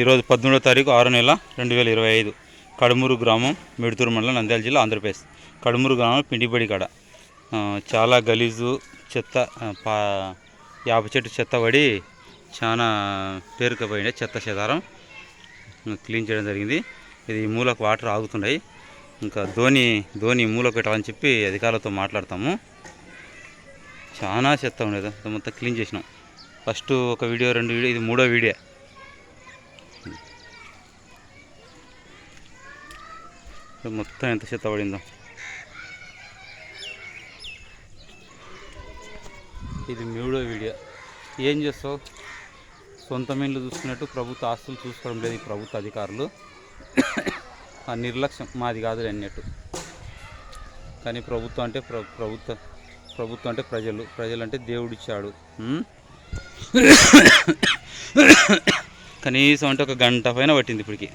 ఈరోజు పద్దెనిమిదో తారీఖు ఆరు నెల రెండు వేల ఇరవై ఐదు. కడుమూరు గ్రామం మిడుతూరు మండలం నంద్యాల జిల్లా ఆంధ్రప్రదేశ్. కడుమూరు గ్రామం పిండిబడి కాడ. చాలా గలీజు చెత్త పా యాప చెట్టు చెత్త పడి చాలా పేరుకపోయింది చెత్త చెదారం. క్లీన్ చేయడం జరిగింది. ఇది మూలకు వాటర్ ఆగుతున్నాయి. ఇంకా ధోని ధోని మూల పెట్టాలని చెప్పి అధికారులతో మాట్లాడతాము. చాలా చెత్త ఉండేది. మొత్తం క్లీన్ చేసినాం. ఫస్ట్ ఒక వీడియో రెండు వీడియో ఇది మూడో వీడియో. మొత్తం ఎంత చెత్త పడిందో. ఇది మూడో వీడియో. ఏం చేస్తావు? సొంత ఇల్లు చూసుకున్నట్టు ప్రభుత్వ ఆస్తులు చూసుకోవడం లేదు ఈ ప్రభుత్వ అధికారులు. ఆ నిర్లక్ష్యం మాది కాదు అన్నట్టు. కానీ ప్రభుత్వం అంటే ప్రభుత్వ ప్రభుత్వం అంటే ప్రజలు. ప్రజలు అంటే దేవుడిచ్చాడు కనీసం అంటే ఒక గంట పైన పట్టింది ఇప్పటికి.